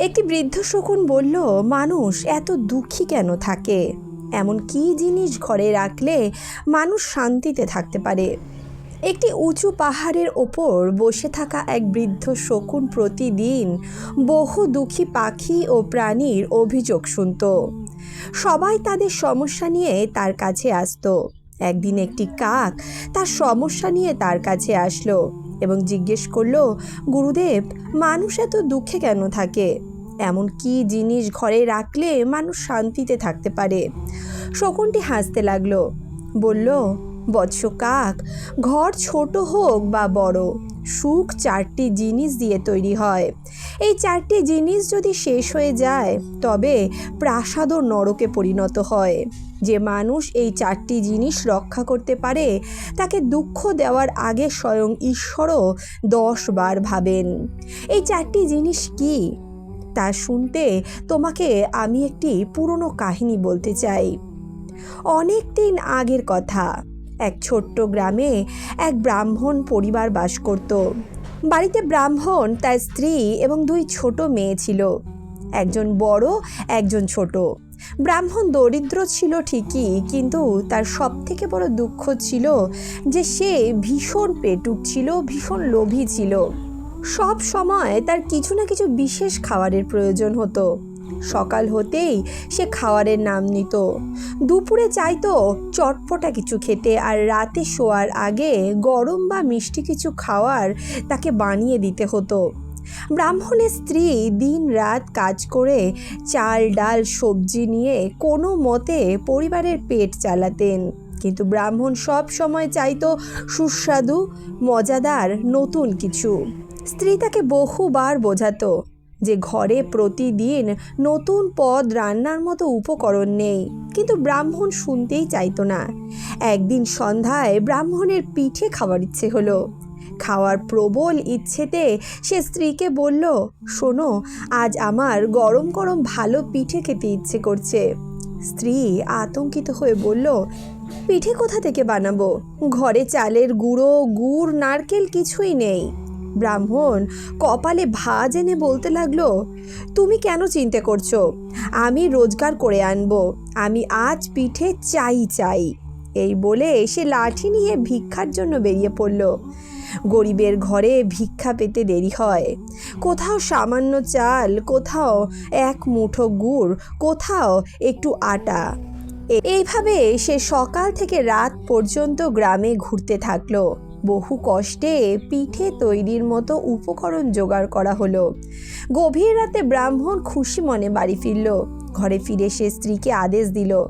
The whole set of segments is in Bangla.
একটি বৃদ্ধ শকুন বলল, মানুষ এত দুঃখী কেন থাকে? এমন কি জিনিস ঘরে রাখলে মানুষ শান্তিতে থাকতে পারে? একটি উঁচু পাহাড়ের ওপর বসে থাকা এক বৃদ্ধ শকুন প্রতিদিন বহু দুঃখী পাখি ও প্রাণীর অভিযোগ শুনত। সবাই তাদের সমস্যা নিয়ে তার কাছে আসতো। একদিন একটি কাক তার সমস্যা নিয়ে তার কাছে আসলো এবং জিজ্ঞেস করল, গুরুদেব, মানুষ এত দুঃখে কেন থাকে? এমন কি জিনিস ঘরে রাখলে মানুষ শান্তিতে থাকতে পারে? শকুনটি হাসতে লাগল। বলল, বৎস কাক, ঘর ছোট হোক বা বড়, সুখ চারটি জিনিস দিয়ে তৈরি হয়। এই চারটি জিনিস যদি শেষ হয়ে যায়, তবে প্রাসাদও নরকে পরিণত হয়। যে মানুষ এই চারটি জিনিস রক্ষা করতে পারে, তাকে দুঃখ দেওয়ার আগে স্বয়ং ঈশ্বরও দশ বার ভাবেন। এই চারটি জিনিস কি? তা শুনতে তোমাকে আমি একটি পুরনো কাহিনী বলতে চাই। অনেক দিন আগের কথা, এক ছোট্ট গ্রামে এক ব্রাহ্মণ পরিবার বাস করত। বাড়িতে ব্রাহ্মণ তার স্ত্রী এবং দুই ছোট মেয়ে ছিল। একজন বড়, একজন ছোট। ব্রাহ্মণ দরিদ্র ছিল ঠিকই, কিন্তু তার সব থেকে বড় দুঃখ ছিল যে সে ভীষণ পেটুক ছিল, ভীষণ লোভী ছিল। সব সময় তার কিছু না কিছু বিশেষ খাবারের প্রয়োজন হতো। সকাল হতেই সে খাবারের নাম নিত। দুপুরে চাইতো চটপটা কিছু খেতে আর রাতে শোয়ার আগে গরম বা মিষ্টি কিছু খাওয়ার তাকে বানিয়ে দিতে হতো। ব্রাহ্মণের স্ত্রী দিন রাত কাজ করে চাল, ডাল, সবজি নিয়ে কোনো মতে পরিবারের পেট চালাতেন। কিন্তু ব্রাহ্মণ সব সময় চাইতো সুস্বাদু, মজাদার, নতুন কিছু। স্ত্রী তাকে বহুবার বোঝাতো যে ঘরে প্রতিদিন নতুন পদ রান্নার মতো উপকরণ নেই, কিন্তু ব্রাহ্মণ শুনতেই চাইতো না। একদিন সন্ধ্যায় ব্রাহ্মণের পিঠে খাওয়ার ইচ্ছে হলো। খাওয়ার প্রবল ইচ্ছেতে সে স্ত্রীকে বলল, শোনো, আজ আমার গরম গরম ভালো পিঠে খেতে ইচ্ছে করছে। স্ত্রী আতঙ্কিত হয়ে বলল, পিঠে কোথা থেকে বানাবো? ঘরে চালের গুঁড়ো, গুড়, নারকেল কিছুই নেই। ব্রাহ্মণ কপালে ভাজ এনে বলতে লাগল, তুমি কেন চিন্তা করছ? আমি রোজগার করে আনব। আমি আজ পিঠে চাই চাই। এই বলে সে লাঠি নিয়ে ভিক্ষার জন্য বেরিয়ে পড়ল। গরিবের ঘরে ভিক্ষা পেতে দেরি হয়। কোথাও সামান্য চাল, কোথাও এক মুঠো গুড়, কোথাও একটু আটা। এইভাবে সে সকাল থেকে রাত পর্যন্ত গ্রামে ঘুরতে থাকল। বহু কষ্টে পিঠে তৈরির মতো উপকরণ জোগাড় করা হলো। গভীর রাতে ব্রাহ্মণ খুশি মনে বাড়ি ফিরল। ঘরে ফিরে সে স্ত্রীকে আদেশ দিল,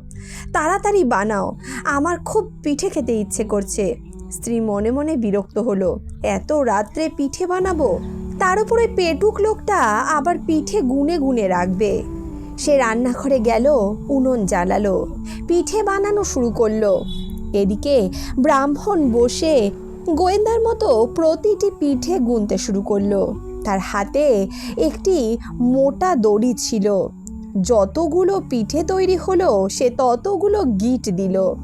তাড়াতাড়ি বানাও, আমার খুব পিঠে খেতে ইচ্ছে করছে। স্ত্রী মনে মনে বিরক্ত হলো, এত রাত্রে পিঠে বানাবো? তার উপরে পেটুক লোকটা আবার পিঠে গুনে গুনে রাখবে। সে রান্নাঘরে গেল, উনুন জ্বালালো, পিঠে বানানো শুরু করল। এদিকে ব্রাহ্মণ বসে গোয়েন্দার মতো প্রতিটি পিঠে গুনতে শুরু করল। তার হাতে একটি মোটা দড়ি ছিল। যতগুলো পিঠে তৈরি হলো, সে ততগুলো গিট দিল,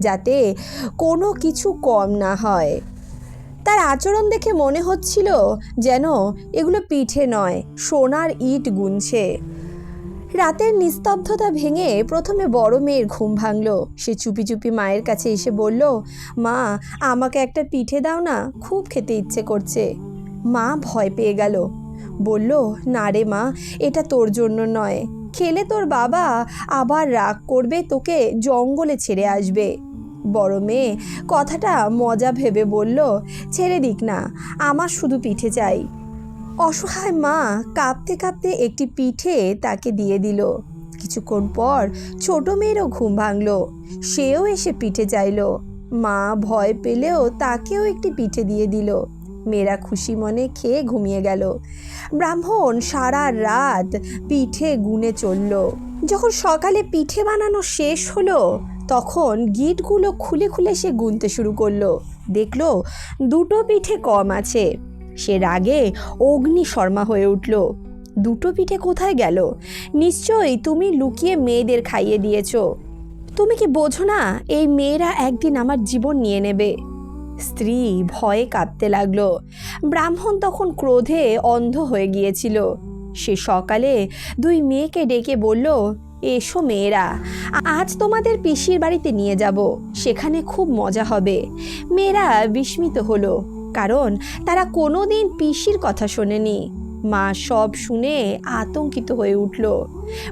যাতে কোনো কিছু কম না হয়। তার আচরণ দেখে মনে হচ্ছিল যেন এগুলো পিঠে নয়, সোনার ইট গুনছে। রাতের নিস্তব্ধতা ভেঙে প্রথমে বড় মেয়ের ঘুম ভাঙল। সে চুপি চুপি মায়ের কাছে এসে বলল, মা, আমাকে একটা পিঠে দাও না, খুব খেতে ইচ্ছে করছে। মা ভয় পেয়ে গেল। বলল, না রে মা, এটা তোর জন্য নয়। খেলে তোর বাবা আবার রাগ করবে, তোকে জঙ্গলে ছেড়ে আসবে। বড় মেয়ে কথাটা মজা ভেবে বলল, ছেড়ে দিক না, আমার শুধু পিঠে চাই। অসহায় মা কাঁপতে কাঁপতে একটি পিঠে তাকে দিয়ে দিল। কিছুক্ষণ পর ছোট মেয়েরও ঘুম ভাঙলো। সেও এসে পিঠে চাইলো। মা ভয় পেলেও তাকেও একটি পিঠে দিয়ে দিল। মেয়েরা খুশি মনে খেয়ে ঘুমিয়ে গেল। ব্রাহ্মণ সারা রাত পিঠে গুনে চলল। যখন সকালে পিঠে বানানো শেষ হলো, তখন গিটগুলো খুলে খুলে সে গুনতে শুরু করল। দেখল দুটো পিঠে কম আছে। সে রাগে অগ্নি শর্মা হয়ে উঠল, দুটো পিঠে কোথায় গেল? নিশ্চয়ই তুমি লুকিয়ে মেয়েদের খাইয়ে দিয়েছ। তুমি কি বোঝো না, এই মেয়েরা একদিন আমার জীবন নিয়ে নেবে? স্ত্রী ভয়ে কাঁপতে লাগল। ব্রাহ্মণ তখন ক্রোধে অন্ধ হয়ে গিয়েছিল। সে সকালে দুই মেয়েকে ডেকে বলল, এসো মেয়েরা, আজ তোমাদের পিসির বাড়িতে নিয়ে যাব, সেখানে খুব মজা হবে। মেয়েরা বিস্মিত হলো। কারণ তারা কোনো দিন পিসির কথা শোনেনি। মা সব শুনে আতঙ্কিত হয়ে উঠল।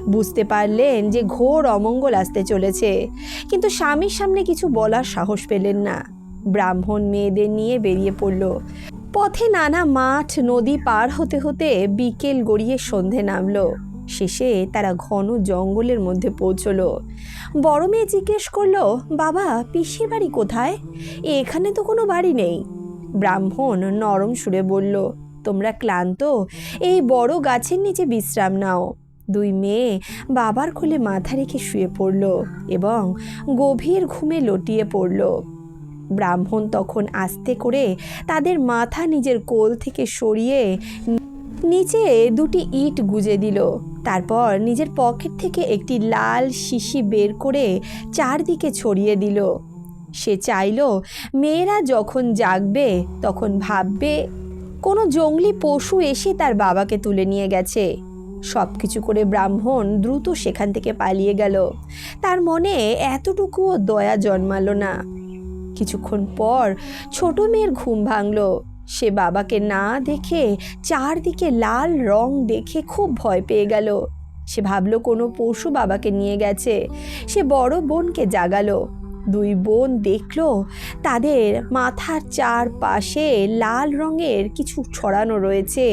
বুঝতে পারলেন যে ঘোর অমঙ্গল আসতে চলেছে, কিন্তু স্বামীর সামনে কিছু বলার সাহস পেলেন না। ব্রাহ্মণ মেয়েদের নিয়ে বেরিয়ে পড়ল। পথে নানা মাঠ, নদী পার হতে হতে বিকেল গড়িয়ে সন্ধে নামলো। শেষে তারা ঘন জঙ্গলের মধ্যে পৌঁছলো। বড় মেয়ে জিজ্ঞেস করল, বাবা, পিসির বাড়ি কোথায়? এখানে তো কোনো বাড়ি নেই। ব্রাহ্মণ নরম সুরে বলল, তোমরা ক্লান্ত? এই বড় গাছের নিচে বিশ্রাম নাও। দুই মেয়ে বাবার কোলে মাথা রেখে শুয়ে পড়ল এবং গভীর ঘুমে লটিয়ে পড়ল। ব্রাহ্মণ তখন আস্তে করে তাদের মাথা নিজের কোল থেকে সরিয়ে নিচে দুটি ইট গুজে দিল। তারপর নিজের পকেট থেকে একটি লাল শিশি বের করে চারদিকে ছড়িয়ে দিল। সে চাইল, মেয়েরা যখন জাগবে, তখন ভাববে, কোনো জঙ্গলি পশু এসে তার বাবাকে তুলে নিয়ে গেছে। সব কিছু করে ব্রাহ্মণ দ্রুত সেখান থেকে পালিয়ে গেল। তার মনে এতটুকুও দয়া জন্মালো না। কিছুক্ষণ পর ছোট মেয়ের ঘুম ভাঙলো। সে বাবাকে না দেখে চারদিকে লাল রং দেখে খুব ভয় পেয়ে গেল। সে ভাবলো কোনো পশু বাবাকে নিয়ে গেছে। সে বড় বোনকে জাগালো। দুই বোন দেখল, তাদের মাথার চারপাশে লাল রঙের কিছু ছড়ানো রয়েছে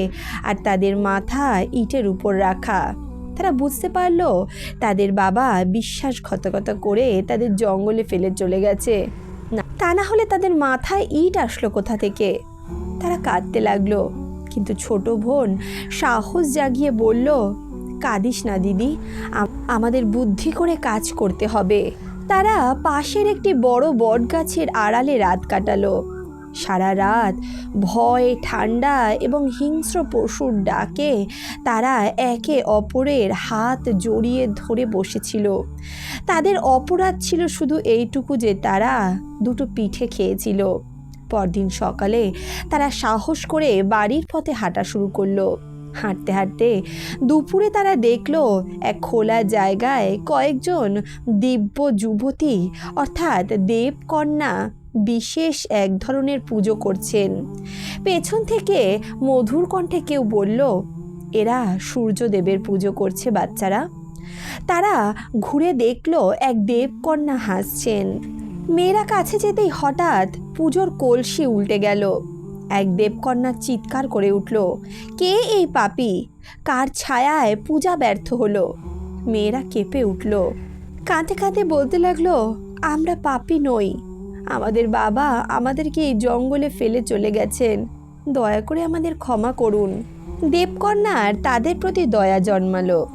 আর তাদের মাথা ইটের উপর রাখা। তারা বুঝতে পারল তাদের বাবা বিশ্বাসঘাতকতা করে তাদের জঙ্গলে ফেলে চলে গেছে। না, তা না হলে তাদের মাথায় ইট আসলো কোথা থেকে? তারা কাঁদতে লাগল, কিন্তু ছোট বোন সাহস জাগিয়ে বলল, কাঁদিস না দিদি আমাদের বুদ্ধি করে কাজ করতে হবে। তারা পাশের একটি বড় বট গাছের আড়ালে রাত কাটালো। সারা রাত ভয়, ঠান্ডা এবং হিংস্র পশুর ডাকে তারা একে অপরের হাত জড়িয়ে ধরে বসেছিল। তাদের অপরাধ ছিল শুধু এইটুকু যে তারা দুটো পিঠে খেয়েছিল। পরদিন সকালে তারা সাহস করে বাড়ির পথে হাঁটা শুরু করল। হাঁটতে হাঁটতে দুপুরে তারা দেখল এক খোলা জায়গায় কয়েকজন দিব্য যুবতী, অর্থাৎ দেবকন্যা, বিশেষ এক ধরনের পুজো করছেন। পেছন থেকে মধুর কণ্ঠে কেউ বলল, এরা সূর্যদেবের পুজো করছে বাচ্চারা। তারা ঘুরে দেখল এক দেবকন্যা হাসছেন। মেয়েরা কাছে যেতেই হঠাৎ পুজোর কলসি উল্টে গেল। এক দেবকন্যা চিৎকার করে উঠল, কে এই পাপি? কার ছায়ায় পূজা ব্যর্থ হলো? মেয়েরা কেঁপে উঠল কাঁদতে কাঁদতে বলতে লাগল, আমরা পাপি নই। আমাদের বাবা আমাদেরকে এই জঙ্গলে ফেলে চলে গেছেন। দয়া করে আমাদের ক্ষমা করুন। দেবকন্যার তাদের প্রতি দয়া জন্মালো।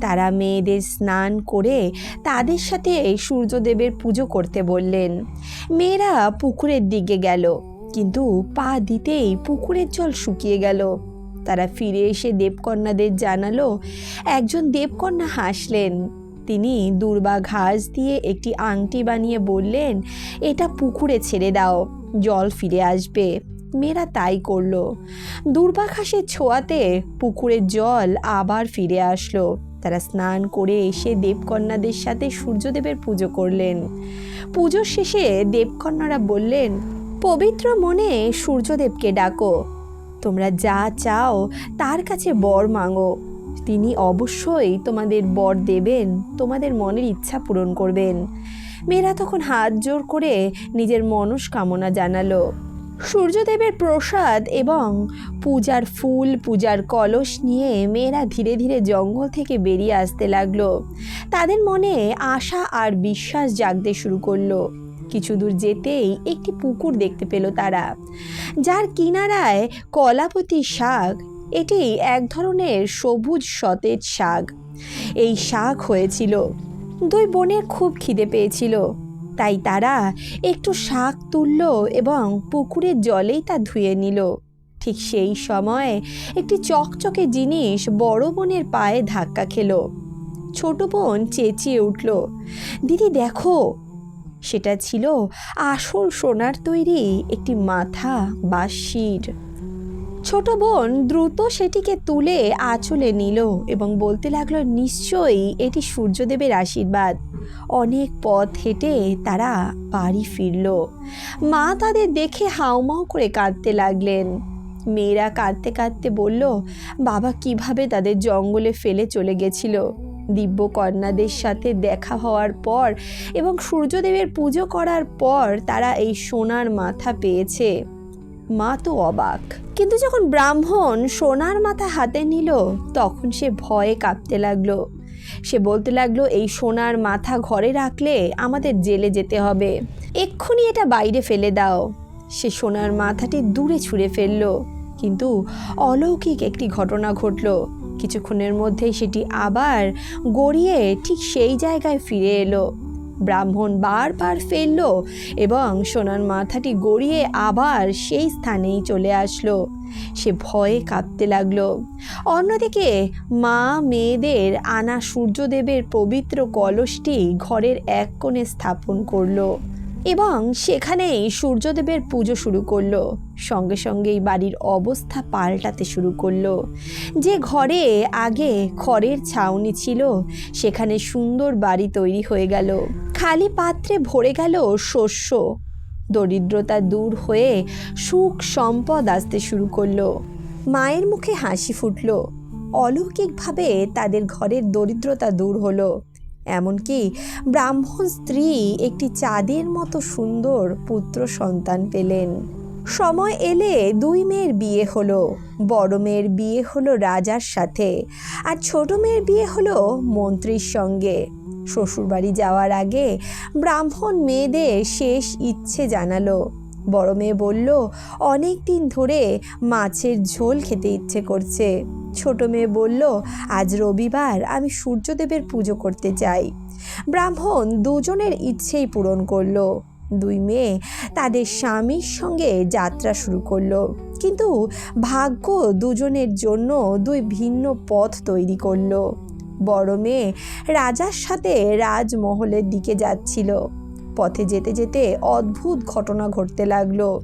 তারা মেয়েদের স্নান করে তাদের সাথে সূর্যদেবের পুজো করতে বললেন। মেয়েরা পুকুরের দিকে গেল। কিন্তু পা দিতেই পুকুরের জল শুকিয়ে গেল। তারা ফিরে এসে দেবকন্যাদের জানালো, একজন দেবকন্যা হাসলেন। তিনি দুর্বা ঘাস দিয়ে একটি আংটি বানিয়ে বললেন, এটা পুকুরে ছেড়ে দাও, জল ফিরে আসবে। মেয়েরা তাই করল। দুর্বা ঘাসের ছোঁয়াতে পুকুরের জল আবার ফিরে আসলো। তারা স্নান করে এসে দেবকন্যাদের সাথে সূর্যদেবের পুজো করলেন। পুজোর শেষে দেবকন্যারা বললেন পবিত্র মনে সূর্যদেবকে ডাকো। তোমরা যা চাও, তার কাছে বর মাঙো। তিনি অবশ্যই তোমাদের বর দেবেন, তোমাদের মনের ইচ্ছা পূরণ করবেন। মেয়েরা তখন হাত জোর করে নিজের মনস্কামনা জানালো। সূর্যদেবের প্রসাদ এবং পূজার ফুল, পূজার কলস নিয়ে মেয়েরা ধীরে ধীরে জঙ্গল থেকে বেরিয়ে আসতে লাগল। তাদের মনে আশা আর বিশ্বাস জাগতে শুরু করল। কিছু দূর যেতেই একটি পুকুর দেখতে পেল তারা। যার কিনারায় কলাপতি শাক, এটি এক ধরনের সবুজ সতেজ শাক। এই শাক হয়েছিল। দুই বোনের খুব খিদে পেয়েছিল। তাই তারা একটু শাক তুলল এবং পুকুরের জলেই তা ধুয়ে নিল। ঠিক সেই সময় একটি চকচকে জিনিস বড় বোনের পায়ে ধাক্কা খেলো। ছোট বোন চেঁচিয়ে উঠল, দিদি, দেখো সেটা ছিল আসল সোনার তৈরি একটি মাথা বা শির। ছোট বোন দ্রুত সেটিকে তুলে আঁচলে নিল এবং বলতে লাগল, নিশ্চয়ই এটি সূর্যদেবের আশীর্বাদ। অনেক পথ হেঁটে তারা বাড়ি ফিরল। মা তাদের দেখে হাউমাউ করে কাঁদতে লাগলেন। মেয়েরা কাঁদতে কাঁদতে বলল, বাবা কীভাবে তাদের জঙ্গলে ফেলে চলে গেছিল? দিব্য কন্যাদের সাথে দেখা হওয়ার পর এবং সূর্যদেবের পুজো করার পর তারা এই সোনার মাথা পেয়েছে। মা তো অবাক। কিন্তু যখন ব্রাহ্মণ সোনার মাথা হাতে নিল, তখন সে ভয়ে কাঁপতে লাগল। সে বলতে লাগল, এই সোনার মাথা ঘরে রাখলে আমাদের জেলে যেতে হবে। এক্ষুনি এটা বাইরে ফেলে দাও। সে সোনার মাথাটি দূরে ছুঁড়ে ফেলল। কিন্তু অলৌকিক একটি ঘটনা ঘটল। কিছুক্ষণের মধ্যেই সেটি আবার গড়িয়ে ঠিক সেই জায়গায় ফিরে এলো। ব্রাহ্মণ বারবার ফেলল এবং সোনার মাথাটি গড়িয়ে আবার সেই স্থানেই চলে আসলো। সে ভয়ে কাঁপতে লাগল। অন্যদিকে মা মেয়েদের আনা সূর্যদেবের পবিত্র কলসটি ঘরের এক কোণে স্থাপন করল। এবং সেখানেই সূর্যদেবের পুজো শুরু করল। সঙ্গে সঙ্গেই বাড়ির অবস্থা পাল্টাতে শুরু করল। যে ঘরে আগে খড়ের ছাউনি ছিল, সেখানে সুন্দর বাড়ি তৈরি হয়ে গেল। খালি পাত্রে ভরে গেল শস্য। দরিদ্রতা দূর হয়ে সুখ সম্পদ আসতে শুরু করল। মায়ের মুখে হাসি ফুটল। অলৌকিকভাবে তাদের ঘরের দরিদ্রতা দূর হলো। এমনকি ব্রাহ্মণ স্ত্রী একটি চাঁদের মতো সুন্দর পুত্র সন্তান পেলেন। সময় এলে দুই মেয়ের বিয়ে হলো, বড় মেয়ের বিয়ে হলো রাজার সাথে আর ছোট মেয়ের বিয়ে হলো মন্ত্রীর সঙ্গে। শ্বশুরবাড়ি যাওয়ার আগে ব্রাহ্মণ মেয়েদের শেষ ইচ্ছে জানালো বড় মেয়ে বলল, অনেক দিন ধরে মাছের ঝোল খেতে ইচ্ছে করছে। ছোট মেয়ে বলল, আজ রবিবার, আমি সূর্যদেবের পুজো করতে চাই। ব্রাহ্মণ দুজনের ইচ্ছেই পূরণ করল। দুই মেয়ে তাদের স্বামীর সঙ্গে যাত্রা শুরু করল। কিন্তু ভাগ্য দুজনের জন্য দুই ভিন্ন পথ তৈরি করল। বড় মেয়ে রাজার সাথে রাজমহলের দিকে যাচ্ছিল। পথে যেতে যেতে অদ্ভুত ঘটনা ঘটতে লাগল।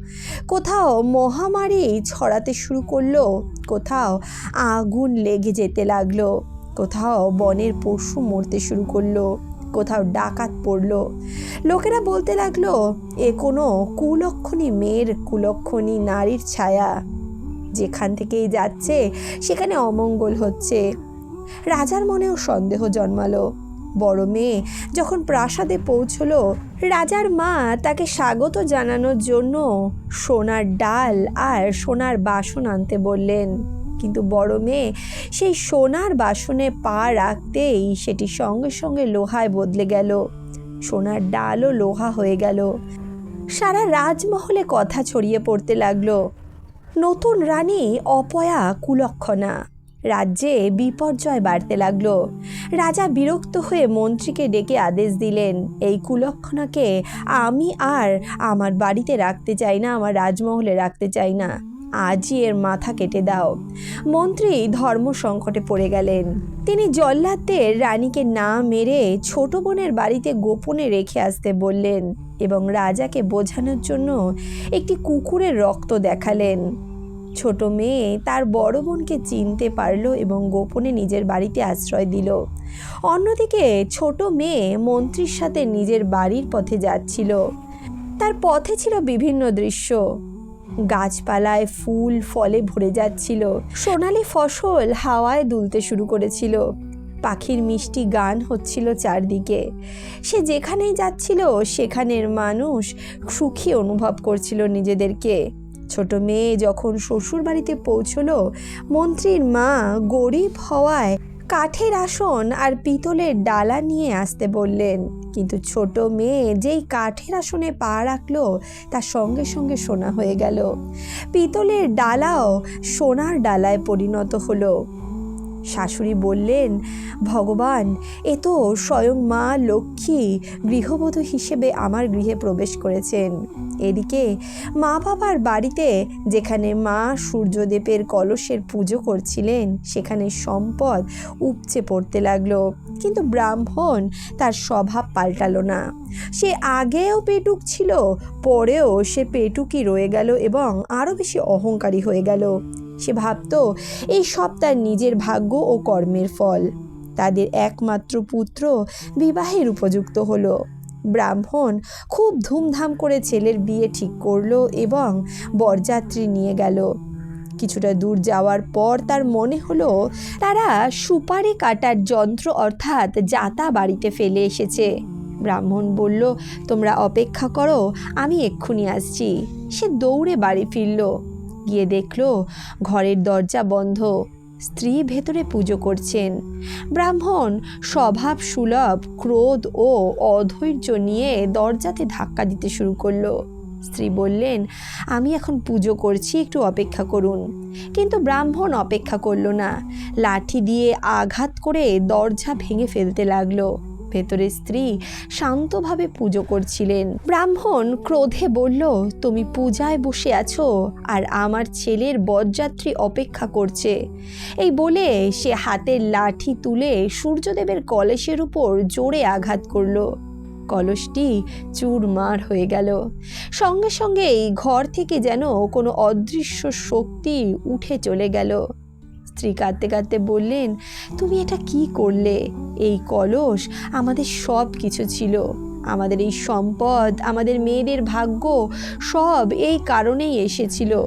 কোথাও মহামারী ছড়াতে শুরু করল, কোথাও আগুন লেগে যেতে লাগল, কোথাও বনের পশু মরতে শুরু করল, কোথাও ডাকাত পড়ল। লোকেরা বলতে লাগল, এ কোনো কুলক্ষণী, মেয়ের কুলক্ষণী নারীর ছায়া। যেখান থেকেই যাচ্ছে, সেখানে অমঙ্গল হচ্ছে। রাজার মনেও সন্দেহ জন্মালো। বড় মেয়ে। যখন প্রাসাদে পৌঁছলো, রাজার মা তাকে স্বাগত জানানোর জন্য সোনার ডাল আর সোনার বাসন আনতে বললেন। কিন্তু বড় মেয়ে, সেই সোনার বাসনে পা রাখতেই সেটি সঙ্গে সঙ্গে লোহায় বদলে গেল। সোনার ডালও লোহা হয়ে গেল। সারা রাজমহলে কথা ছড়িয়ে পড়তে লাগল। নতুন রানী অপয়া কুলক্ষণা। রাজ্যে বিপর্যয় বাড়তে লাগল। রাজা বিরক্ত হয়ে মন্ত্রীকে ডেকে আদেশ দিলেন, এই কুলক্ষণাকে আমি আর আমার বাড়িতে রাখতে চাই না, আমার রাজমহলে রাখতে চাই না। আজই এর মাথা কেটে দাও। মন্ত্রী ধর্ম সংকটে পড়ে গেলেন। তিনি জল্লাদদের রানীকে না মেরে ছোট বোনের বাড়িতে গোপনে রেখে আসতে বললেন এবং রাজাকে বোঝানোর জন্য একটি কুকুরের রক্ত দেখালেন। ছোট মেয়ে তার বড় বোনকে চিনতে পারল এবং গোপনে নিজের বাড়িতে আশ্রয় দিল। অন্যদিকে ছোট মেয়ে মন্ত্রীর সাথে নিজের বাড়ির পথে যাচ্ছিল। তার পথে ছিল বিভিন্ন দৃশ্য। গাছপালায় ফুল, ফলে ভরে যাচ্ছিল। সোনালি ফসল হাওয়ায় দুলতে শুরু করেছিল। পাখির মিষ্টি গান হচ্ছিল চারদিকে। সে যেখানেই যাচ্ছিল, সেখানের মানুষ সুখী অনুভব করছিল নিজেদেরকে। ছোট মেয়ে যখন শ্বশুর বাড়িতে পৌঁছলো, মন্ত্রীর মা গরিব হওয়ায় কাঠের আসন আর পিতলের ডালা নিয়ে আসতে বললেন। কিন্তু ছোট মেয়ে যেই কাঠের আসনে পা রাখল তার সঙ্গে সঙ্গে সোনা হয়ে গেল। পিতলের ডালাও সোনার ডালায় পরিণত হলো। শাশুড়ি বললেন, ভগবান, এ তো স্বয়ং মা লক্ষ্মী গৃহবধূ হিসেবে আমার গৃহে প্রবেশ করেছেন। এদিকে মা বাবার বাড়িতে যেখানে মা সূর্যদেবের কলসের পুজো করছিলেন, সেখানে সম্পদ উপচে পড়তে লাগল। কিন্তু ব্রাহ্মণ তার স্বভাব পাল্টালো না। সে আগেও পেটুক ছিল, পরেও সে পেটুকি রয়ে গেল এবং আরও বেশি অহংকারী হয়ে গেল। সে ভাবত, এই সব তার নিজের ভাগ্য ও কর্মের ফল। তাদের একমাত্র পুত্র বিবাহের উপযুক্ত হলো। ব্রাহ্মণ খুব ধুমধাম করে ছেলের বিয়ে ঠিক করল এবং বরযাত্রী নিয়ে গেল। কিছুটা দূর যাওয়ার পর তার মনে হলো, তারা সুপারি কাটার যন্ত্র অর্থাৎ জাতা বাড়িতে ফেলে এসেছে। ব্রাহ্মণ বলল, তোমরা অপেক্ষা করো, আমি এক্ষুনি আসছি। সে দৌড়ে বাড়ি ফিরল। গিয়ে দেখল, ঘরের দরজা বন্ধ। স্ত্রী ভেতরে পুজো করছেন। ব্রাহ্মণ স্বভাব সুলভ, ক্রোধ ও অধৈর্য নিয়ে দরজাতে ধাক্কা দিতে শুরু করল। স্ত্রী বললেন, আমি এখন পুজো করছি, একটু অপেক্ষা করুন। কিন্তু ব্রাহ্মণ অপেক্ষা করল না। লাঠি দিয়ে আঘাত করে দরজা ভেঙে ফেলতে লাগল। ভেতরে স্ত্রী শান্তভাবে পুজো করছিলেন। ব্রাহ্মণ ক্রোধে বলল, তুমি পূজায় বসে আছো আর আমার ছেলের বরযাত্রী অপেক্ষা করছে। এই বলে সে হাতের লাঠি তুলে সূর্যদেবের কলসের উপর জোরে আঘাত করল। কলসটি চুরমার হয়ে গেল। সঙ্গে সঙ্গেই ঘর থেকে যেন কোনো অদৃশ্য শক্তি উঠে চলে গেল। স্ত্রী কাঁদতে কাঁদতে বললেন, তুমি এটা কি করলে? এই কলস আমাদের সব কিছু ছিল। আমাদের এই সম্পদ, আমাদের মেয়েদের ভাগ্য সব এই কারণেই এসেছিল।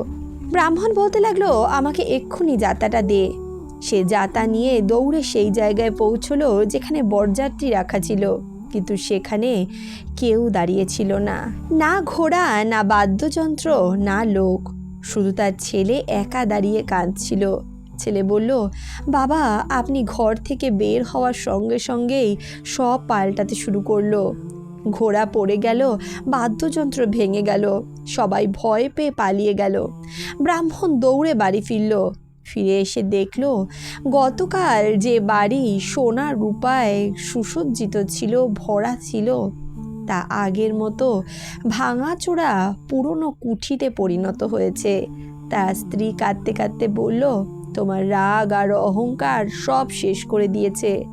ব্রাহ্মণ বলতে লাগল, আমাকে এক্ষুনি যাতাটা দে। সে যাতা নিয়ে দৌড়ে সেই জায়গায় পৌঁছলো যেখানে বরযাত্রী রাখা ছিল। কিন্তু সেখানে কেউ দাঁড়িয়ে ছিল না। না ঘোড়া, না বাদ্যযন্ত্র, না লোক। শুধু তার ছেলে একা দাঁড়িয়ে কাঁদছিল। ছেলে বলল, বাবা, আপনি ঘর থেকে বের হওয়ার সঙ্গে সঙ্গেই সব পাল্টাতে শুরু করল। ঘোড়া পড়ে গেল, বাদ্যযন্ত্র ভেঙে গেল, সবাই ভয় পেয়ে পালিয়ে গেল। ব্রাহ্মণ দৌড়ে বাড়ি ফিরল। ফিরে এসে দেখল, গতকাল যে বাড়ি সোনা রূপায় সুসজ্জিত ছিল, ভরা ছিল, তা আগের মতো ভাঙাচোরা পুরনো কুঠিতে পরিণত হয়েছে। তার স্ত্রী কাঁদতে কাঁদতে বলল তোমার রাগ আর অহংকার সব শেষ করে দিয়েছে।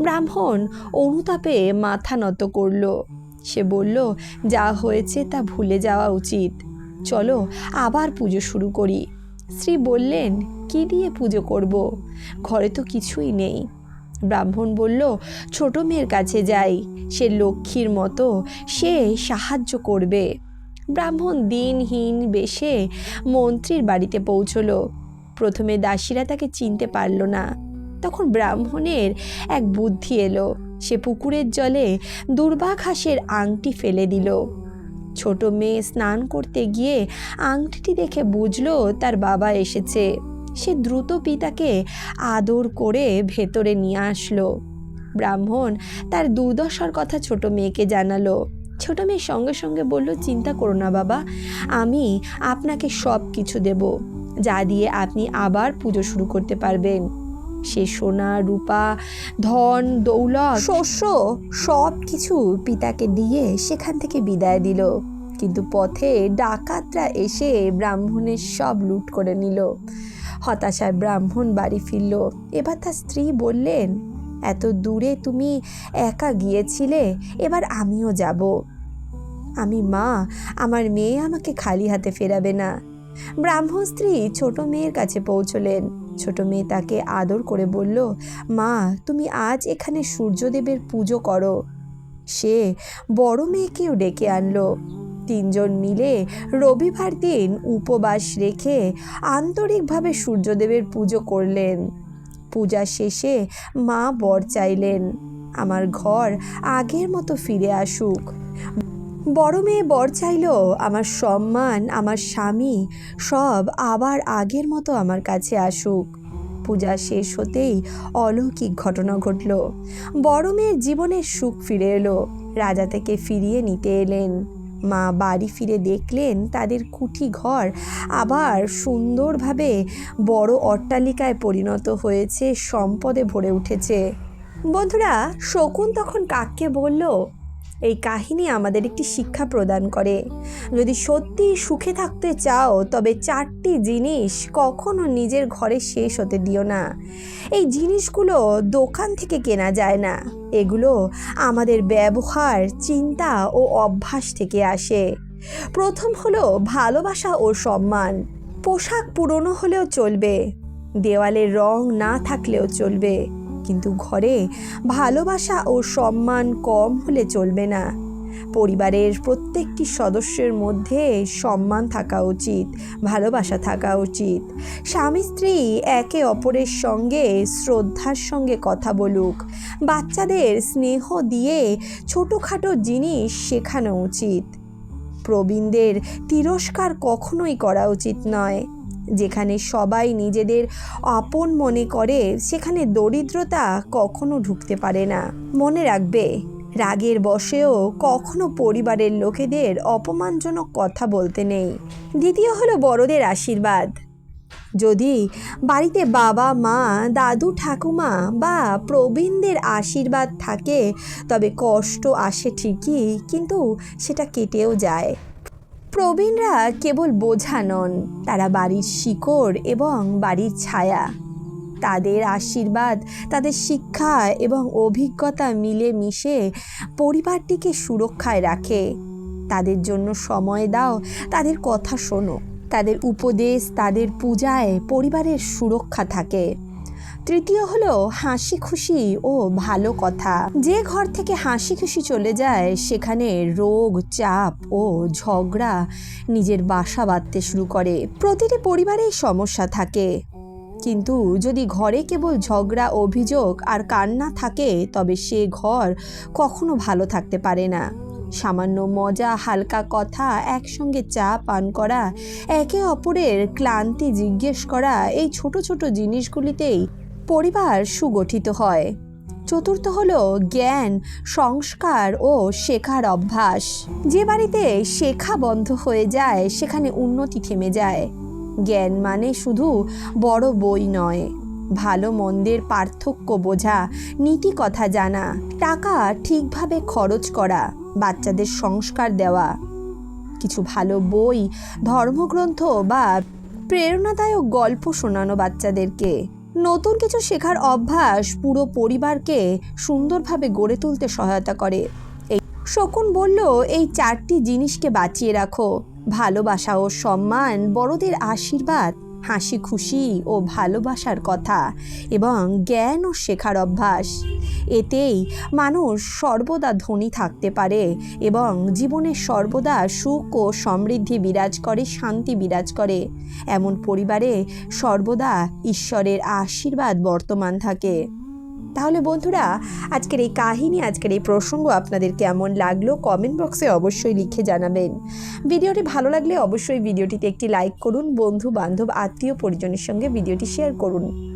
ব্রাহ্মণ অনুতাপে মাথা নত করল। সে বলল, যা হয়েছে তা ভুলে যাওয়া উচিত। চলো আবার পুজো শুরু করি। স্ত্রী বললেন, কি দিয়ে পুজো করব? ঘরে তো কিছুই নেই। ব্রাহ্মণ বলল, ছোট মেয়ের কাছে যাই। সে লক্ষ্মীর মতো সে সাহায্য করবে। ব্রাহ্মণ দিনহীন বেশে মন্ত্রীর বাড়িতে পৌঁছলো। প্রথমে দাসীরা তাকে চিনতে পারল না। তখন ব্রাহ্মণের এক বুদ্ধি এলো। সে পুকুরের জলে দুর্বাঘাসের আংটি ফেলে দিল। ছোট মেয়ে স্নান করতে গিয়ে আংটিটি দেখে বুঝলো তার বাবা এসেছে। সে দ্রুত পিতাকে আদর করে ভেতরে নিয়ে আসলো। ব্রাহ্মণ তার দুর্দশার কথা ছোট মেয়েকে জানালো। ছোট মেয়ে সঙ্গে সঙ্গে বলল, চিন্তা করো না বাবা, আমি আপনাকে সব কিছু দেব। যা দিয়ে আপনি আবার পুজো শুরু করতে পারবেন। সে সোনা, রূপা, ধন, দৌলত, শস্য সব কিছু পিতাকে দিয়ে সেখান থেকে বিদায় দিল। কিন্তু পথে ডাকাতরা এসে ব্রাহ্মণের সব লুট করে নিল। হতাশায় ব্রাহ্মণ বাড়ি ফিরল। এবার তার স্ত্রী বললেন, এত দূরে তুমি একা গিয়েছিলে, এবার আমিও যাব। আমি মা, আমার মেয়ে আমাকে খালি হাতে ফেরাবে না। ব্রাহ্মণ স্ত্রী ছোট মেয়ের কাছে পৌঁছলেন। ছোট মেয়ে তাকে আদর করে বলল, মা, তুমি আজ এখানে সূর্যদেবের পুজো করো। সে বড় মেয়েকেও ডেকে আনলো। তিনজন মিলে রবিবার দিন উপবাস রেখে আন্তরিকভাবে সূর্যদেবের পুজো করলেন। পূজা শেষে মা বর চাইলেন, আমার ঘর আগের মতো ফিরে আসুক। বড় মেয়ে বর চাইল, আমার সম্মান, আমার স্বামী, সব আবার আগের মতো আমার কাছে আসুক। পূজা শেষ হতেই অলৌকিক ঘটনা ঘটল। বড় মেয়ের জীবনের সুখ ফিরে এলো। রাজা থেকে ফিরিয়ে নিতে এলেন। মা বাড়ি ফিরে দেখলেন তাদের কুঠি ঘর আবার সুন্দরভাবে বড় অট্টালিকায় পরিণত হয়েছে, সম্পদে ভরে উঠেছে। বন্ধুরা, শকুন তখন কাককে বলল এই কাহিনী আমাদের একটি শিক্ষা প্রদান করে। যদি সত্যি সুখে থাকতে চাও, তবে চারটি জিনিস কখনো নিজের ঘরে শেষ হতে দিও না। এই জিনিসগুলো দোকান থেকে কেনা যায় না। এগুলো আমাদের ব্যবহার, চিন্তা ও অভ্যাস থেকে আসে। প্রথম হলো ভালোবাসা ও সম্মান। পোশাক পুরনো হলেও চলবে। দেওয়ালের রং না থাকলেও চলবে। কিন্তু ঘরে ভালোবাসা ও সম্মান কম হলে চলবে না। পরিবারের প্রত্যেকটি সদস্যের মধ্যে সম্মান থাকা উচিত, ভালোবাসা থাকা উচিত। স্বামী স্ত্রী একে অপরের সঙ্গে, শ্রদ্ধার সঙ্গে কথা বলুক। বাচ্চাদের স্নেহ দিয়ে ছোটোখাটো জিনিস শেখানো উচিত। প্রবীণদের তিরস্কার কখনোই করা উচিত নয়। যেখানে সবাই নিজেদের আপন মনে করে, সেখানে দরিদ্রতা কখনো ঢুকতে পারে না। মনে রাখবে, রাগের বশেও কখনো পরিবারের লোকেদের অপমানজনক কথা বলতে নেই। দ্বিতীয় হলো বড়দের আশীর্বাদ। যদি বাড়িতে বাবা, মা, দাদু, ঠাকুমা বা প্রবীণদের আশীর্বাদ থাকে, তবে কষ্ট আসে ঠিকই, কিন্তু সেটা কেটেও যায়। প্রবীণরা কেবল বোঝা নন, তারা বাড়ির শিকড় এবং বাড়ির ছায়া। তাদের আশীর্বাদ, তাদের শিক্ষা এবং অভিজ্ঞতা মিলে মিশে পরিবারটিকে সুরক্ষায় রাখে। তাদের জন্য সময় দাও, তাদের কথা শোনো। তাদের উপদেশ, তাদের পূজায় পরিবারের সুরক্ষা থাকে। তৃতীয় হলো হাসি খুশি ও ভালো কথা। যে ঘর থেকে হাসি খুশি চলে যায়, সেখানে রোগ, চাপ ও ঝগড়া নিজের বাসা বাঁধতে শুরু করে। প্রতিটি পরিবারেই সমস্যা থাকে। কিন্তু যদি ঘরে কেবল ঝগড়া, অভিযোগ আর কান্না থাকে, তবে সে ঘর কখনো ভালো থাকতে পারে না। সামান্য মজা, হালকা কথা, একসঙ্গে চা পান করা, একে অপরের ক্লান্তি জিজ্ঞেস করা, এই ছোট ছোট জিনিসগুলিতেই পরিবার সুগঠিত হয়। চতুর্থ হল জ্ঞান, সংস্কার ও শেখার অভ্যাস। যে বাড়িতে শেখা বন্ধ হয়ে যায়, সেখানে উন্নতি থেমে যায়। জ্ঞান মানে শুধু বড় বই নয়। ভালো মন্দের পার্থক্য বোঝা, নীতি কথা জানা, টাকা ঠিকভাবে খরচ করা, বাচ্চাদের সংস্কার দেওয়া। কিছু ভালো বই, ধর্মগ্রন্থ বা প্রেরণাদায়ক গল্প শোনানো বাচ্চাদেরকে। নতুন কিছু শেখার অভ্যাস পুরো পরিবারকে সুন্দরভাবে গড়ে তুলতে সহায়তা করে। এই শকুন বলল, এই চারটি জিনিসকে বাঁচিয়ে রাখো। ভালোবাসা ও সম্মান বড়দের আশীর্বাদ, হাসি খুশি ও ভালোবাসার কথা এবং জ্ঞান ও শেখার অভ্যাস। এতেই মানুষ সর্বদা ধনী থাকতে পারে এবং জীবনে সর্বদা সুখ ও সমৃদ্ধি বিরাজ করে, শান্তি বিরাজ করে। এমন পরিবারে সর্বদা ঈশ্বরের আশীর্বাদ বর্তমান থাকে। তাহলে বন্ধুরা, আজকের এই কাহিনী, আজকের এই প্রসঙ্গ আপনাদের কেমন লাগল কমেন্ট বক্সে অবশ্যই লিখে জানাবেন। ভিডিওটি ভালো লাগলে অবশ্যই ভিডিওটিতে একটি লাইক করুন বন্ধু বান্ধব আত্মীয় পরিজনের সঙ্গে ভিডিওটি শেয়ার করুন।